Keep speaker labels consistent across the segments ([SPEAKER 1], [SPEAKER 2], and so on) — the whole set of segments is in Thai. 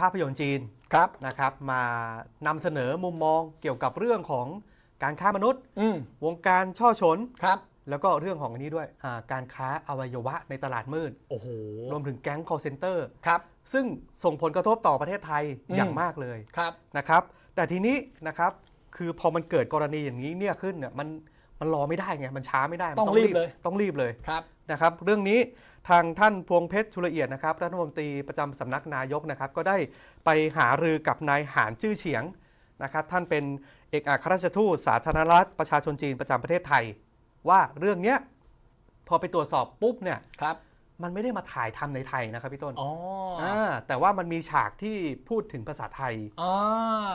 [SPEAKER 1] ภาพยนตร์จีน
[SPEAKER 2] ครับ
[SPEAKER 1] นะครับ มานำเสนอมุมมองเกี่ยวกับเรื่องของการค้ามนุษย์
[SPEAKER 2] อืม
[SPEAKER 1] วงการช่อฉน
[SPEAKER 2] ครับ
[SPEAKER 1] แล้วก็เรื่องของอันนี้ด้วยอ่าการค้าอวัยวะในตลาดมืด
[SPEAKER 2] โอ้โห
[SPEAKER 1] รวมถึงแก๊ง call center
[SPEAKER 2] ครับ
[SPEAKER 1] ซึ่งส่งผลกระทบต่อประเทศไทย
[SPEAKER 2] อืม
[SPEAKER 1] อย่างมากเลย
[SPEAKER 2] ครับ
[SPEAKER 1] นะครับ แต่ทีนี้นะครับคือพอมันเกิดกรณีอย่างนี้เนี่ยขึ้นเนี่ยมัน มันรอไม่ได้ไงมันช้าไม่ได้มัน
[SPEAKER 2] ต้องรีบเลย
[SPEAKER 1] ต้องรีบเลย
[SPEAKER 2] ครับ
[SPEAKER 1] นะครับ เรื่องนี้ทางท่านพวงเพชรชุลเอียดนะครับรัฐมนตรีประจำสำนักนายกนะครับ ก็ได้ไปหารือกับนายหานจื้อเฉียงนะครับ ท่านเป็นเอกอัครราชทูตสาธารณรัฐประชาชนจีนประจำประเทศไทย ว่าเรื่องเนี้ยพอไปตรวจสอบปุ๊บเนี่ย
[SPEAKER 2] ครับ
[SPEAKER 1] มันไม่ได้มาถ่ายทำในไทยนะครับพี่ต้น
[SPEAKER 2] อ๋อ
[SPEAKER 1] อ่าแต่ว่ามันมีฉากที่พูดถึงภาษาไทย
[SPEAKER 2] อ่า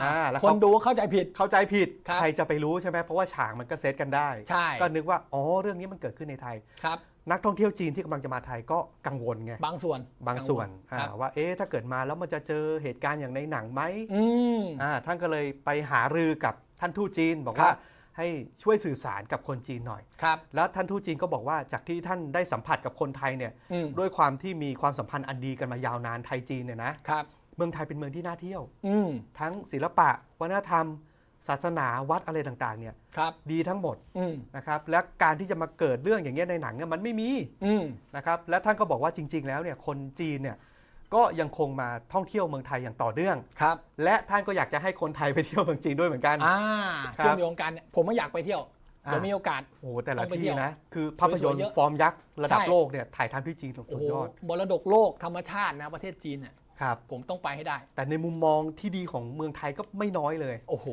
[SPEAKER 1] อ่าแล้ว
[SPEAKER 2] ค
[SPEAKER 1] เขา
[SPEAKER 2] นดูเข้าใจผิด
[SPEAKER 1] เข้าใจผิด
[SPEAKER 2] ครับ
[SPEAKER 1] ใครจะไปรู้ใช่ไหมเพราะว่าฉากมันก็เซตกันได้
[SPEAKER 2] ใช่
[SPEAKER 1] ก็นึกว่า อ๋อ เรื่องนี้มันเกิดขึ้นในไทย
[SPEAKER 2] ครับ
[SPEAKER 1] นักท่องเที่ยวจีนที่กำลังจะมาไทยก็กังวลไง
[SPEAKER 2] บางส่วน
[SPEAKER 1] บางส่วน
[SPEAKER 2] ค
[SPEAKER 1] อ่า
[SPEAKER 2] รับ
[SPEAKER 1] ว่า เอ๊ะ ถ้าเกิดมาแล้วมันจะเจอเหตุการณ์อย่างในหนังไหม
[SPEAKER 2] อืม
[SPEAKER 1] อ่า ท่านก็เลยไปหารือกับท่านทูตจีนบอก
[SPEAKER 2] ครับ
[SPEAKER 1] ว่า ให้ช่วยสื่อสารกับคนจีนหน่อย
[SPEAKER 2] ครับ
[SPEAKER 1] แล้วท่านทูตจีนก็บอกว่าจากที่ท่านได้สัมผัสกับคนไทยเนี่ย
[SPEAKER 2] อืม
[SPEAKER 1] ด้วยความที่มีความสัมพันธ์อันดีกันมายาวนานไทยจีนเนี่ยนะครับ เมืองไทยเป็นเมืองที่น่าเที่ยว
[SPEAKER 2] อืม
[SPEAKER 1] ทั้งศิลปะ วัฒนธรรม ศาสนาวัดอะไรต่างๆเนี่ย
[SPEAKER 2] ครับ
[SPEAKER 1] ดีทั้งหมด
[SPEAKER 2] อืม
[SPEAKER 1] นะครับและการที่จะมาเกิดเรื่องอย่างเงี้ยในหนังเนี่ยมันไม่มี
[SPEAKER 2] อืม
[SPEAKER 1] นะครับและท่านก็บอกว่าจริง ๆ แล้วเนี่ยคนจีนเนี่ย ก็ยังคงมาท่องเที่ยวเมืองไทยอย่างต่อเนื่อง
[SPEAKER 2] ครับ
[SPEAKER 1] และท่านก็อยากจะให้คนไทยไปเที่ยวเมืองจีนด้วยเหมือนกัน
[SPEAKER 2] อ่า
[SPEAKER 1] ครับ
[SPEAKER 2] เชื่อมโยงกันเนี่ยผมไม่อยากไปเที่ยว
[SPEAKER 1] อ่า
[SPEAKER 2] เดี๋ยวมีโอกาส
[SPEAKER 1] โอ้โหแต่ละ
[SPEAKER 2] ต้องไป
[SPEAKER 1] ที่
[SPEAKER 2] เที่ยว
[SPEAKER 1] นะ คือภาพยนต
[SPEAKER 2] สวยๆเย
[SPEAKER 1] ร์
[SPEAKER 2] อะ
[SPEAKER 1] ฟอร์มยักษ์ระดับ
[SPEAKER 2] ใช่
[SPEAKER 1] โลกเนี่ยถ่ายทำที่จีนสุ
[SPEAKER 2] โอ้
[SPEAKER 1] ด
[SPEAKER 2] โห
[SPEAKER 1] ยอด
[SPEAKER 2] มรดกโลกธรรมชาตินะประเทศจีนเนี่ย
[SPEAKER 1] ครับ
[SPEAKER 2] ผมต้องไปให้ได้
[SPEAKER 1] แต่ในมุมมองที่ดีของเมืองไทยก็ไม่น้อยเลย
[SPEAKER 2] โอ้โห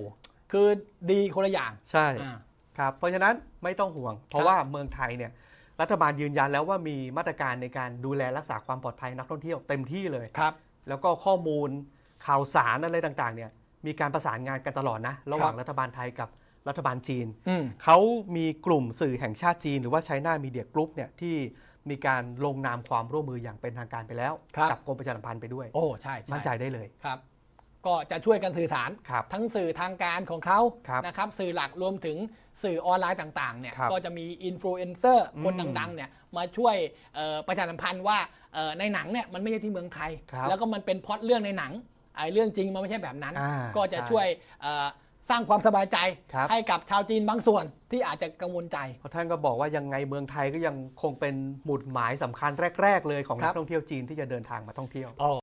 [SPEAKER 2] คือดีคนละอย่าง
[SPEAKER 1] ใช่
[SPEAKER 2] อ่า
[SPEAKER 1] ครับ เพราะฉะนั้นไม่ต้องห่วง เพราะว่าเมืองไทยเนี่ย รัฐบาลยืนยันแล้วว่ามีมาตรการในการดูแลรักษาความปลอดภัยนักท่องเที่ยวเต็มที่เลย
[SPEAKER 2] ครับ
[SPEAKER 1] แล้วก็ข้อมูลข่าวสารอะไรต่างๆเนี่ยมีการประสานงานกันตลอดนะ ระหว่าง
[SPEAKER 2] ครับ
[SPEAKER 1] รัฐบาลไทยกับรัฐบาลจีน
[SPEAKER 2] อืม
[SPEAKER 1] เขามีกลุ่มสื่อแห่งชาติจีน หรือว่าไชน่ามีเดียกรุ๊ปเนี่ยที่มีการลงนามความร่วมมืออย่างเป็นทางการไปแล้ว
[SPEAKER 2] ครับ
[SPEAKER 1] กับกรมประชาสัมพันธ์ไปด้วย
[SPEAKER 2] โอ้ ใช่ช่
[SPEAKER 1] มั่นใจได้เลย
[SPEAKER 2] ครับ ก็จะช่วยกันสื่อสาร
[SPEAKER 1] ครับ
[SPEAKER 2] ทั้งสื่อทางการของเขา
[SPEAKER 1] ครับ
[SPEAKER 2] นะครับสื่อหลักรวมถึงสื่อออนไลน์ต่างๆเนี่ย
[SPEAKER 1] ครับ
[SPEAKER 2] ก็จะมีอินฟลูเอนเซอร์คน
[SPEAKER 1] อืม
[SPEAKER 2] ดังๆเนี่ยมาช่วยเอ่อประชาสัมพันธ์ว่าเอ่อในหนังเนี่ยมันไม่ใช่ที่เมืองไทย
[SPEAKER 1] ครับ
[SPEAKER 2] แล้วก็มันเป็นพล็อตเรื่องในหนังไอ้เรื่องจริงมันไม่ใช่แบบนั้น
[SPEAKER 1] อ่า
[SPEAKER 2] ก็จะ
[SPEAKER 1] ใช่
[SPEAKER 2] ช่วยเอ่อสร้างความสบายใจ
[SPEAKER 1] ครับ
[SPEAKER 2] ให้กับชาวจีนบางส่วนที่อาจจะกังวลใจ
[SPEAKER 1] เพราะท่านก็บอกว่ายังไงเมืองไทยก็ยังคงเป็นหมุดหมายสำคัญแรก ๆ เลยของ
[SPEAKER 2] ครั
[SPEAKER 1] นั
[SPEAKER 2] บ
[SPEAKER 1] กท่องเที่ยวจีนที่จะเดินทางมาท่องเที่ยว
[SPEAKER 2] อ๋อ